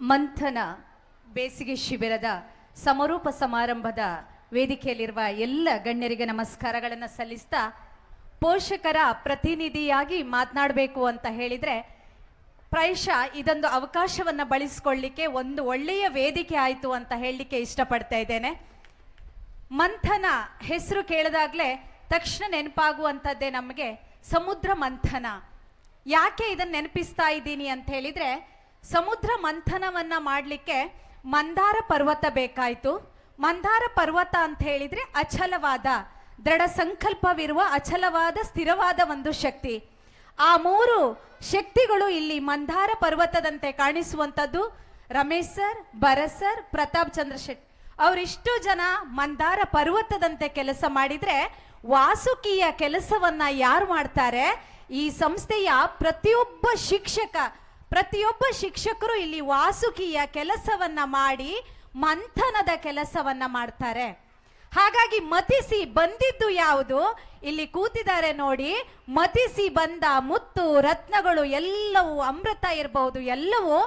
ಮಂಥನ ಬೇಸಿಗೆ ಶಿಬಿರದ ಸಮರೂಪ ಸಮಾರಂಭದ ವೇದಿಕೆಯಲ್ಲಿರುವ ಎಲ್ಲ ಗಣ್ಯರಿಗೆ ನಮಸ್ಕಾರಗಳನ್ನು ಸಲ್ಲಿಸ್ತಾ ಪೋಷಕರ ಪ್ರತಿನಿಧಿಯಾಗಿ ಮಾತನಾಡಬೇಕು ಅಂತ ಹೇಳಿದರೆ ಪ್ರಾಯಶಃ ಇದೊಂದು ಅವಕಾಶವನ್ನು ಬಳಸ್ಕೊಳ್ಳಿಕ್ಕೆ ಒಂದು ಒಳ್ಳೆಯ ವೇದಿಕೆ ಆಯಿತು ಅಂತ ಹೇಳಲಿಕ್ಕೆ ಇಷ್ಟಪಡ್ತಾ ಇದ್ದೇನೆ. ಮಂಥನ ಹೆಸರು ಕೇಳಿದಾಗಲೇ ತಕ್ಷಣ ನೆನಪಾಗುವಂಥದ್ದೇ ನಮಗೆ ಸಮುದ್ರ ಮಂಥನ. ಯಾಕೆ ಇದನ್ನು ನೆನಪಿಸ್ತಾ ಇದ್ದೀನಿ ಅಂತ ಹೇಳಿದ್ರೆ ಸಮುದ್ರ ಮಂಥನವನ್ನ ಮಾಡಲಿಕ್ಕೆ ಮಂದಾರ ಪರ್ವತ ಬೇಕಾಯಿತು. ಮಂದಾರ ಪರ್ವತ ಅಂತ ಹೇಳಿದ್ರೆ ಅಚಲವಾದ, ದೃಢ ಸಂಕಲ್ಪವಿರುವ, ಅಚಲವಾದ, ಸ್ಥಿರವಾದ ಒಂದು ಶಕ್ತಿ. ಆ ಮೂರು ಶಕ್ತಿಗಳು ಇಲ್ಲಿ ಮಂದಾರ ಪರ್ವತದಂತೆ ಕಾಣಿಸುವಂಥದ್ದು. Ramesh sir, Bharat sir, Pratap Chandra Shetty. ಅವರಿಷ್ಟು ಜನ ಮಂದಾರ ಪರ್ವತದಂತೆ ಕೆಲಸ ಮಾಡಿದ್ರೆ ವಾಸುಕಿಯ ಕೆಲಸವನ್ನ ಯಾರು ಮಾಡ್ತಾರೆ? ಈ ಸಂಸ್ಥೆಯ ಪ್ರತಿಯೊಬ್ಬ ಶಿಕ್ಷಕ ಪ್ರತಿಯೊಬ್ಬ ಶಿಕ್ಷಕರು ಇಲ್ಲಿ ವಾಸುಕಿಯ ಕೆಲಸವನ್ನ ಮಾಡಿ ಮಂಥನದ ಕೆಲಸವನ್ನ ಮಾಡ್ತಾರೆ. ಹಾಗಾಗಿ ಮತಿಸಿ ಬಂದಿದ್ದು ಯಾವುದು? ಇಲ್ಲಿ ಕೂತಿದ್ದಾರೆ ನೋಡಿ, ಮತಿಸಿ ಬಂದ ಮುತ್ತು, ರತ್ನಗಳು ಎಲ್ಲವೂ, ಅಮೃತ ಇರಬಹುದು ಎಲ್ಲವೂ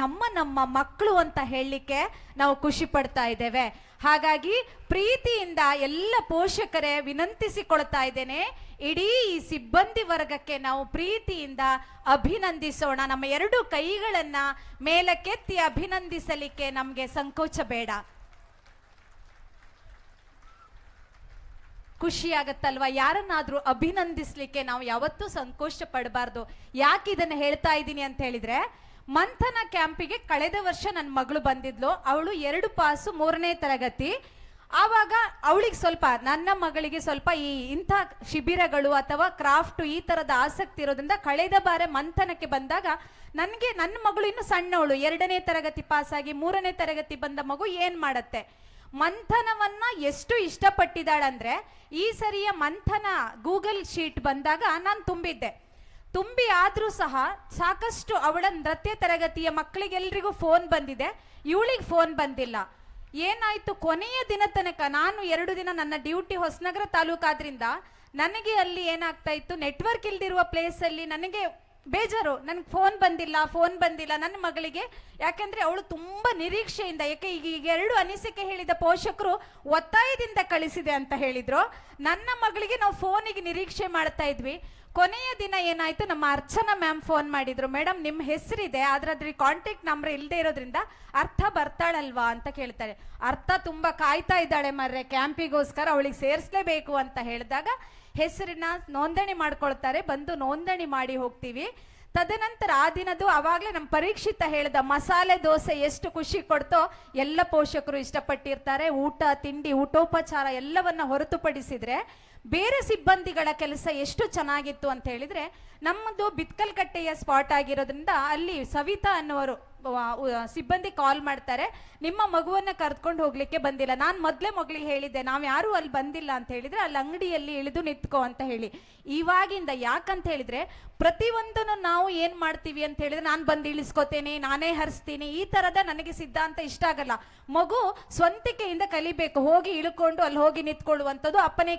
ನಮ್ಮ ನಮ್ಮ ಮಕ್ಕಳು ಅಂತ ಹೇಳಲಿಕ್ಕೆ ನಾವು ಖುಷಿ ಪಡ್ತಾ ಇದ್ದೇವೆ. ಹಾಗಾಗಿ ಪ್ರೀತಿಯಿಂದ ಎಲ್ಲ ಪೋಷಕರೇ ವಿನಂತಿಸಿಕೊಳ್ತಾ ಇದ್ದೇನೆ. ಇಡೀ ಈ ಸಿಬ್ಬಂದಿ ವರ್ಗಕ್ಕೆ ನಾವು ಪ್ರೀತಿಯಿಂದ ಅಭಿನಂದಿಸೋಣ. ನಮ್ಮ ಎರಡು ಕೈಗಳನ್ನ ಮೇಲಕ್ಕೆತ್ತಿ ಅಭಿನಂದಿಸಲಿಕ್ಕೆ ನಮಗೆ ಸಂಕೋಚ ಬೇಡ. ಖುಷಿ ಆಗತ್ತಲ್ವಾ? ಯಾರನ್ನಾದ್ರೂ ಅಭಿನಂದಿಸ್ಲಿಕ್ಕೆ ನಾವು ಯಾವತ್ತೂ ಸಂಕೋಚ ಪಡಬಾರ್ದು. ಯಾಕೆ ಇದನ್ನ ಹೇಳ್ತಾ ಇದ್ದೀನಿ ಅಂತ ಹೇಳಿದ್ರೆ ಮಂಥನ ಕ್ಯಾಂಪಿಗೆ ಕಳೆದ ವರ್ಷ ನನ್ನ ಮಗಳು ಬಂದಿದ್ಲು. ಅವಳು ಎರಡು ಪಾಸು ಮೂರನೇ ತರಗತಿ. ಆವಾಗ ಅವಳಿಗೆ ಸ್ವಲ್ಪ ನನ್ನ ಮಗಳಿಗೆ ಸ್ವಲ್ಪ ಈ ಇಂಥ ಶಿಬಿರಗಳು ಅಥವಾ ಕ್ರಾಫ್ಟ್ ಈ ತರದ ಆಸಕ್ತಿ ಇರೋದ್ರಿಂದ ಕಳೆದ ಬಾರಿ ಮಂಥನಕ್ಕೆ ಬಂದಾಗ ನನಗೆ ನನ್ನ ಮಗಳು ಇನ್ನು ಸಣ್ಣವಳು. ಎರಡನೇ ತರಗತಿ ಪಾಸಾಗಿ ಮೂರನೇ ತರಗತಿ ಬಂದ ಮಗು ಏನು ಮಾಡತ್ತೆ? ಮಂಥನವನ್ನ ಎಷ್ಟು ಇಷ್ಟಪಟ್ಟಿದ್ದಾಳಂದ್ರೆ ಈ ಸರಿಯ ಮಂಥನ ಗೂಗಲ್ ಶೀಟ್ ಬಂದಾಗ ನಾನು ತುಂಬಿದ್ದೆ. ತುಂಬಿ ಆದರೂ ಸಹ ಸಾಕಷ್ಟು ಅವಳ ನೃತ್ಯ ತರಗತಿಯ ಮಕ್ಕಳಿಗೆಲ್ರಿಗೂ ಫೋನ್ ಬಂದಿದೆ. ಇವಳಿಗೆ ಫೋನ್ ಬಂದಿಲ್ಲ. ಏನಾಯ್ತು? ಕೊನೆಯ ದಿನ ತನಕ ನಾನು ಎರಡು ದಿನ ನನ್ನ ಡ್ಯೂಟಿ ಹೊಸನಗರ ತಾಲೂಕಾದ್ರಿಂದ ನನಗೆ ಅಲ್ಲಿ ಏನಾಗ್ತಾ ಇತ್ತು? ನೆಟ್ವರ್ಕ್ ಇಲ್ದಿರುವ ಪ್ಲೇಸಲ್ಲಿ ನನಗೆ ಬೇಜಾರು. ನನಗೆ ಫೋನ್ ಬಂದಿಲ್ಲ ಫೋನ್ ಬಂದಿಲ್ಲ ನನ್ನ ಮಗಳಿಗೆ. ಯಾಕಂದ್ರೆ ಅವಳು ತುಂಬಾ ನಿರೀಕ್ಷೆಯಿಂದ ಯಾಕೆ ಈಗ ಈಗ ಎರಡು ಅನಿಸಿಕೆ ಹೇಳಿದ ಪೋಷಕರು ಒತ್ತಾಯದಿಂದ ಕಳಿಸಿದೆ ಅಂತ ಹೇಳಿದ್ರು. ನನ್ನ ಮಗಳಿಗೆ ನಾವು ಫೋನಿಗೆ ನಿರೀಕ್ಷೆ ಮಾಡ್ತಾ ಇದ್ವಿ. ಕೊನೆಯ ದಿನ ಏನಾಯ್ತು? ನಮ್ಮ ಅರ್ಚನಾ ಮ್ಯಾಮ್ ಫೋನ್ ಮಾಡಿದ್ರು. ಮೇಡಮ್ ನಿಮ್ಮ ಹೆಸರಿದೆ ಆದ್ರೆ ಅದ್ರ ಕಾಂಟ್ಯಾಕ್ಟ್ ನಂಬರ್ ಇಲ್ಲದೆ ಇರೋದ್ರಿಂದ ಅರ್ಥ ಬರ್ತಾಳಲ್ವಾ? ಅಂತ ಕೇಳ್ತಾರೆ. ಅರ್ಥ ತುಂಬಾ ಕಾಯ್ತಾ ಇದ್ದಾಳೆ ಮರ್ರೆ. ಕ್ಯಾಂಪಿಗೋಸ್ಕರ ಅವಳಿಗೆ ಸೇರಿಸಲೇಬೇಕು ಅಂತ ಹೇಳಿದಾಗ ಹೆಸರಿನ ನೋಂದಣಿ ಮಾಡ್ಕೊಳ್ತಾರೆ. ಬಂದು ನೋಂದಣಿ ಮಾಡಿ ಹೋಗ್ತೀವಿ. ತದನಂತರ ಆ ದಿನದ್ದು ಅವಾಗಲೇ ನಮ್ಮ ಪರೀಕ್ಷಿತ ಹೇಳಿದ ಮಸಾಲೆ ದೋಸೆ ಎಷ್ಟು ಖುಷಿ ಕೊಡ್ತೋ ಎಲ್ಲ ಪೋಷಕರು ಇಷ್ಟಪಟ್ಟಿರ್ತಾರೆ. ಊಟ, ತಿಂಡಿ, ಊಟೋಪಚಾರ ಎಲ್ಲವನ್ನ ಹೊರತುಪಡಿಸಿದ್ರೆ ಬೇರೆ ಸಿಬ್ಬಂದಿಗಳ ಕೆಲಸ ಎಷ್ಟು ಚೆನ್ನಾಗಿತ್ತು ಅಂತ ಹೇಳಿದ್ರೆ, ನಮ್ಮದು ಬಿತ್ಕಲ್ಕಟ್ಟೆಯ ಸ್ಪಾಟ್ ಆಗಿರೋದ್ರಿಂದ ಅಲ್ಲಿ ಸವಿತಾ ಅನ್ನುವರು ಸಿಬ್ಬಂದಿ ಕಾಲ್ ಮಾಡ್ತಾರೆ. ನಿಮ್ಮ ಮಗುವನ್ನ ಕರ್ಕೊಂಡು ಹೋಗ್ಲಿಕ್ಕೆ ಬಂದಿಲ್ಲ. ನಾನು ಮೊದಲೇ ಮಗಳಿಗೆ ಹೇಳಿದ್ದೆ, ನಾವು ಯಾರು ಅಲ್ಲಿ ಬಂದಿಲ್ಲ ಅಂತ ಹೇಳಿದ್ರೆ ಅಲ್ಲಿ ಅಂಗಡಿಯಲ್ಲಿ ಇಳಿದು ನಿಂತ್ಕೋ ಅಂತ ಹೇಳಿ. ಇವಾಗಿಂದ ಯಾಕಂತ ಹೇಳಿದ್ರೆ, ಪ್ರತಿಯೊಂದನ್ನು ನಾವು ಏನ್ ಮಾಡ್ತೀವಿ ಅಂತ ಹೇಳಿದ್ರೆ, ನಾನು ಬಂದು ಇಳಿಸ್ಕೋತೇನೆ, ನಾನೇ ಹರಿಸ್ತೀನಿ, ಈ ತರದ ನನಗೆ ಸಿದ್ಧಾಂತ ಇಷ್ಟ ಆಗಲ್ಲ. ಮಗು ಸ್ವಂತಿಕೆಯಿಂದ ಕಲಿಬೇಕು, ಹೋಗಿ ಇಳ್ಕೊಂಡು ಅಲ್ಲಿ ಹೋಗಿ ನಿಂತ್ಕೊಳ್ಳುವಂಥದ್ದು ಅಪ್ಪನೇ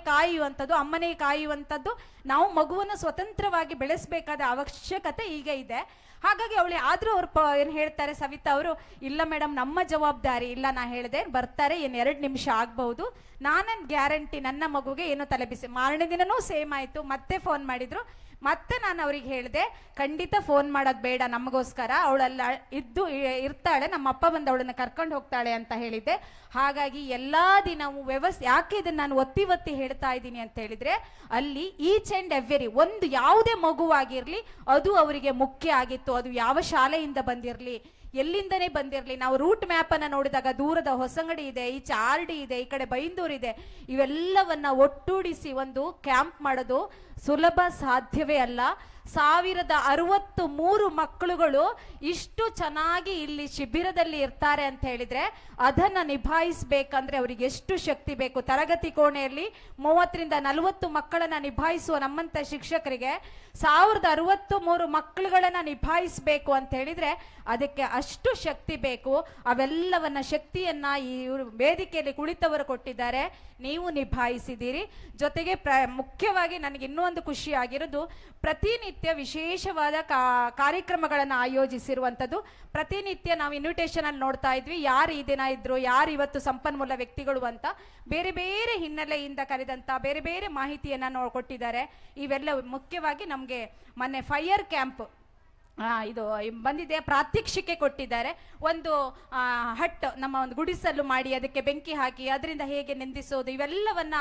ಕಾಯುವಂಥದ್ದು, ಅಮ್ಮನೇ ಕಾಯುವಂಥದ್ದು, ನಾವು ಮಗುವನ್ನು ಸ್ವತಂತ್ರವಾಗಿ ಬೆಳೆಸಬೇಕಾದ ಅವಶ್ಯಕತೆ ಈಗ ಇದೆ. ಹಾಗಾಗಿ ಅವಳು ಆದ್ರೂ ಅವ್ರು ಪ, ಏನು ಹೇಳ್ತಾರೆ ಸವಿತಾ ಅವರು, ಇಲ್ಲ ಮೇಡಮ್ ನಮ್ಮ ಜವಾಬ್ದಾರಿ, ಇಲ್ಲ ನಾ ಹೇಳಿದೆ, ಬರ್ತಾರೆ ಏನು ಎರಡು ನಿಮಿಷ ಆಗ್ಬಹುದು. ನಾನನ್ನು ಗ್ಯಾರಂಟಿ ನನ್ನ ಮಗುಗೆ ಏನೋ ತಲೆಬಿಸಿ ಮಾರನೇ ದಿನನೂ ಸೇಮ್ ಆಯಿತು, ಮತ್ತೆ ಫೋನ್ ಮಾಡಿದ್ರು. ಮತ್ತೆ ನಾನು ಅವ್ರಿಗೆ ಹೇಳಿದೆ, ಖಂಡಿತ ಫೋನ್ ಮಾಡೋದು ಬೇಡ, ನಮಗೋಸ್ಕರ. ಅವಳೆಲ್ಲ ಇದ್ದು ಇರ್ತಾಳೆ ನಮ್ಮ ಅಪ್ಪ ಬಂದು ಅವಳನ್ನ ಕರ್ಕೊಂಡು ಹೋಗ್ತಾಳೆ ಅಂತ ಹೇಳಿದ್ದೆ. ಹಾಗಾಗಿ ಎಲ್ಲ ದಿನವೂ ವ್ಯವಸ್ಥೆ ಯಾಕೆ ಇದನ್ನು ನಾನು ಒತ್ತಿ ಒತ್ತಿ ಹೇಳ್ತಾ ಇದ್ದೀನಿ ಅಂತ ಹೇಳಿದ್ರೆ, ಅಲ್ಲಿ ಈಚ್ ಆ್ಯಂಡ್ ಎವ್ರಿ ಒಂದು ಯಾವುದೇ ಮಗುವಾಗಿರಲಿ, ಅದು ಅವರಿಗೆ ಮುಖ್ಯ ಆಗಿತ್ತು. ಅದು ಯಾವ ಶಾಲೆಯಿಂದ ಬಂದಿರಲಿ ಎಲ್ಲಿಂದನೇ ಬಂದಿರಲಿ, ನಾವು ರೂಟ್ ಮ್ಯಾಪ್ ಅನ್ನ ನೋಡಿದಾಗ ದೂರದ ಹೊಸಂಗಡಿ ಇದೆ, ಈ ಚಾರ್ಡಿ ಇದೆ, ಈ ಕಡೆ ಬೈಂದೂರು ಇದೆ, ಇವೆಲ್ಲವನ್ನ ಒಟ್ಟೂಡಿಸಿ ಒಂದು ಕ್ಯಾಂಪ್ ಮಾಡೋದು ಸುಲಭ ಸಾಧ್ಯವೇ ಅಲ್ಲ. ಸಾವಿರದ ಅರವತ್ತು ಮೂರು ಮಕ್ಕಳುಗಳು ಇಷ್ಟು ಚೆನ್ನಾಗಿ ಇಲ್ಲಿ ಶಿಬಿರದಲ್ಲಿ ಇರ್ತಾರೆ ಅಂತ ಹೇಳಿದ್ರೆ ಅದನ್ನ ನಿಭಾಯಿಸಬೇಕಂದ್ರೆ ಅವರಿಗೆ ಎಷ್ಟು ಶಕ್ತಿ ಬೇಕು? ತರಗತಿ ಕೋಣೆಯಲ್ಲಿ ಮೂವತ್ತರಿಂದ ನಲವತ್ತು ಮಕ್ಕಳನ್ನ ನಿಭಾಯಿಸುವ ನಮ್ಮಂತ ಶಿಕ್ಷಕರಿಗೆ ಸಾವಿರದ ಅರವತ್ತು ಮೂರು ಮಕ್ಕಳುಗಳನ್ನ ನಿಭಾಯಿಸಬೇಕು ಅಂತ ಹೇಳಿದ್ರೆ ಅದಕ್ಕೆ ಅಷ್ಟು ಶಕ್ತಿ ಬೇಕು. ಅವೆಲ್ಲವನ್ನ ಶಕ್ತಿಯನ್ನ ಈ ವೇದಿಕೆಯಲ್ಲಿ ಕುಳಿತವರು ಕೊಟ್ಟಿದ್ದಾರೆ. ನೀವು ನಿಭಾಯಿಸಿದ್ದೀರಿ. ಜೊತೆಗೆ ಪ್ರ ಮುಖ್ಯವಾಗಿ ನನಗೆ ಇನ್ನೂ ಒಂದು ಖುಷಿ ಆಗಿರೋದು ಪ್ರತಿನಿತ್ಯ ಪ್ರತಿನಿತ್ಯ ವಿಶೇಷವಾದ ಕಾರ್ಯಕ್ರಮಗಳನ್ನು ಆಯೋಜಿಸಿರುವಂಥದ್ದು. ಪ್ರತಿನಿತ್ಯ ನಾವು ಇನ್ವಿಟೇಷನ್ ಅಲ್ಲಿ ನೋಡ್ತಾ ಇದ್ವಿ. ಯಾರು ಈ ದಿನ ಇದ್ರು, ಯಾರು ಇವತ್ತು ಸಂಪನ್ಮೂಲ ವ್ಯಕ್ತಿಗಳು ಅಂತ ಬೇರೆ ಬೇರೆ ಹಿನ್ನೆಲೆಯಿಂದ ಕರೆದಂತ ಬೇರೆ ಬೇರೆ ಮಾಹಿತಿಯನ್ನ ನೋ, ಕೊಟ್ಟಿದ್ದಾರೆ. ಇವೆಲ್ಲ ಮುಖ್ಯವಾಗಿ ನಮಗೆ ಮೊನ್ನೆ ಫೈಯರ್ ಕ್ಯಾಂಪ್ ಇದು ಬಂದಿದೆ, ಪ್ರಾತ್ಯಕ್ಷಿಕೆ ಕೊಟ್ಟಿದ್ದಾರೆ. ಒಂದು ಹಟ್ ನಮ್ಮ ಒಂದು ಗುಡಿಸಲು ಮಾಡಿ, ಅದಕ್ಕೆ ಬೆಂಕಿ ಹಾಕಿ, ಅದರಿಂದ ಹೇಗೆ ನಿಂದಿಸೋದು, ಇವೆಲ್ಲವನ್ನ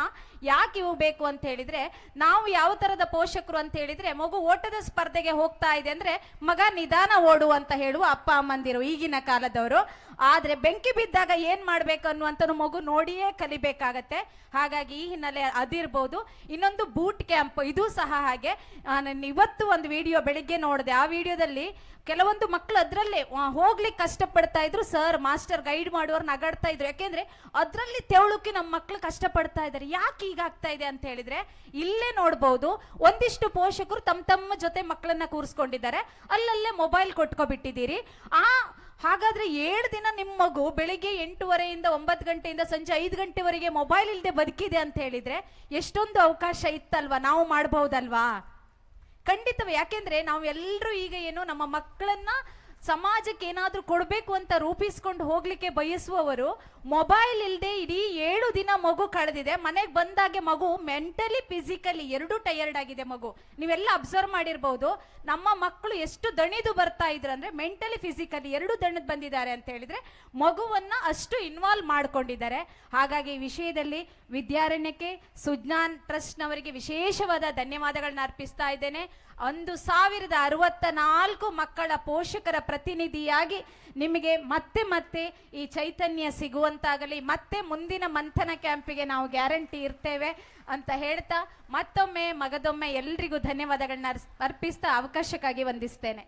ಯಾಕೆ ಇವು ಬೇಕು ಅಂತ ಹೇಳಿದ್ರೆ, ನಾವು ಯಾವ ತರದ ಪೋಷಕರು ಅಂತ ಹೇಳಿದ್ರೆ, ಮಗು ಓಟದ ಸ್ಪರ್ಧೆಗೆ ಹೋಗ್ತಾ ಇದೆ ಅಂದ್ರೆ ಮಗ ನಿಧಾನ ಓಡು ಅಂತ ಹೇಳುವ ಅಪ್ಪ, ಅಮ್ಮಂದಿರು ಈಗಿನ ಕಾಲದವರು. ಆದ್ರೆ ಬೆಂಕಿ ಬಿದ್ದಾಗ ಏನು ಮಾಡ್ಬೇಕು ಅನ್ನುವಂತ ಮಗು ನೋಡಿಯೇ ಕಲಿಬೇಕಾಗತ್ತೆ. ಹಾಗಾಗಿ ಈ ಹಿನ್ನೆಲೆ ಅದಿರ್ಬೋದು. ಇನ್ನೊಂದು ಬೂಟ್ ಕ್ಯಾಂಪ್ ಇದು ಸಹ ಹಾಗೆ. ನಾನು ಇವತ್ತು ಒಂದು ವಿಡಿಯೋ ಬೆಳಿಗ್ಗೆ ನೋಡಿದೆ. ಆ ವಿಡಿಯೋದಲ್ಲಿ ಕೆಲವೊಂದು ಮಕ್ಕಳು ಅದರಲ್ಲೇ ಹೋಗ್ಲಿಕ್ಕೆ ಕಷ್ಟಪಡ್ತಾ ಇದ್ರು. ಸರ್ ಮಾಸ್ಟರ್ ಗೈಡ್ ಮಾಡುವವ್ರು ನಗಾಡ್ತಾ ಇದ್ರು. ಯಾಕೆಂದ್ರೆ ಅದರಲ್ಲಿ ತೆವಳುಕಿ ನಮ್ಮ ಮಕ್ಕಳು ಕಷ್ಟಪಡ್ತಾ ಇದ್ದಾರೆ ಯಾಕೆ ಈಗ ಆಗ್ತಾ ಇದೆ ಅಂತ ಹೇಳಿದ್ರೆ, ಇಲ್ಲೇ ನೋಡ್ಬೋದು. ಒಂದಿಷ್ಟು ಪೋಷಕರು ತಮ್ಮ ತಮ್ಮ ಜೊತೆ ಮಕ್ಕಳನ್ನ ಕೂರಿಸ್ಕೊಂಡಿದ್ದಾರೆ. ಅಲ್ಲಲ್ಲೇ ಮೊಬೈಲ್ ಕೊಟ್ಕೊಬಿಟ್ಟಿದ್ದೀರಿ. ಆ ಹಾಗಾದ್ರೆ ಏಳು ದಿನ ನಿಮ್ಮ ಮಗು ಬೆಳಿಗ್ಗೆ ಎಂಟೂವರೆಯಿಂದ ಒಂಬತ್ತು ಗಂಟೆಯಿಂದ ಸಂಜೆ ಐದು ಗಂಟೆವರೆಗೆ ಮೊಬೈಲ್ ಇಲ್ಲದೆ ಬದುಕಿದೆ ಅಂತ ಹೇಳಿದ್ರೆ ಎಷ್ಟೊಂದು ಅವಕಾಶ ಇತ್ತಲ್ವಾ? ನಾವು ಮಾಡಬಹುದಲ್ವಾ? ಖಂಡಿತವೇ. ಯಾಕೆಂದ್ರೆ ನಾವು ಎಲ್ಲರೂ ಈಗ ಏನು ನಮ್ಮ ಮಕ್ಕಳನ್ನ ಸಮಾಜಕ್ಕೆ ಏನಾದರೂ ಕೊಡಬೇಕು ಅಂತ ರೂಪಿಸ್ಕೊಂಡು ಹೋಗ್ಲಿಕ್ಕೆ ಬಯಸುವವರು ಮೊಬೈಲ್ ಇಲ್ಲದೆ ಇಡೀ ಏಳು ದಿನ ಮಗು ಕಳೆದಿದೆ. ಮನೆಗೆ ಬಂದಾಗೆ ಮಗು ಮೆಂಟಲಿ ಫಿಸಿಕಲಿ ಎರಡೂ ಟಯರ್ಡ್ ಆಗಿದೆ ಮಗು. ನೀವೆಲ್ಲ ಅಬ್ಸರ್ವ್ ಮಾಡಿರ್ಬೋದು. ನಮ್ಮ ಮಕ್ಕಳು ಎಷ್ಟು ದಣಿದು ಬರ್ತಾ ಇದ್ರು ಅಂದರೆ ಮೆಂಟಲಿ ಫಿಸಿಕಲಿ ಎರಡು ದಣದ್ ಬಂದಿದ್ದಾರೆ ಅಂತ ಹೇಳಿದ್ರೆ ಮಗುವನ್ನ ಅಷ್ಟು ಇನ್ವಾಲ್ವ್ ಮಾಡ್ಕೊಂಡಿದ್ದಾರೆ. ಹಾಗಾಗಿ ಈ ವಿಷಯದಲ್ಲಿ ವಿದ್ಯಾರಣ್ಯಕ್ಕೆ, ಸುಜ್ಞಾನ್ ಟ್ರಸ್ಟ್ನವರಿಗೆ ವಿಶೇಷವಾದ ಧನ್ಯವಾದಗಳನ್ನ ಅರ್ಪಿಸ್ತಾ ಇದ್ದೇನೆ. ಒಂದು ಸಾವಿರದ ಅರವತ್ತ ನಾಲ್ಕು ಮಕ್ಕಳ ಪೋಷಕರ ಪ್ರತಿನಿಧಿಯಾಗಿ ನಿಮಗೆ ಮತ್ತೆ ಮತ್ತೆ ಈ ಚೈತನ್ಯ ಸಿಗುವಂತಾಗಲಿ. ಮತ್ತೆ ಮುಂದಿನ ಮಂಥನ ಕ್ಯಾಂಪಿಗೆ ನಾವು ಗ್ಯಾರಂಟಿ ಇರ್ತೇವೆ ಅಂತ ಹೇಳ್ತಾ ಮತ್ತೊಮ್ಮೆ ಮಗದೊಮ್ಮೆ ಎಲ್ರಿಗೂ ಧನ್ಯವಾದಗಳನ್ನ ಅರ್ಪಿಸ್ತಾ ಅವಕಾಶಕ್ಕಾಗಿ ವಂದಿಸ್ತೇನೆ.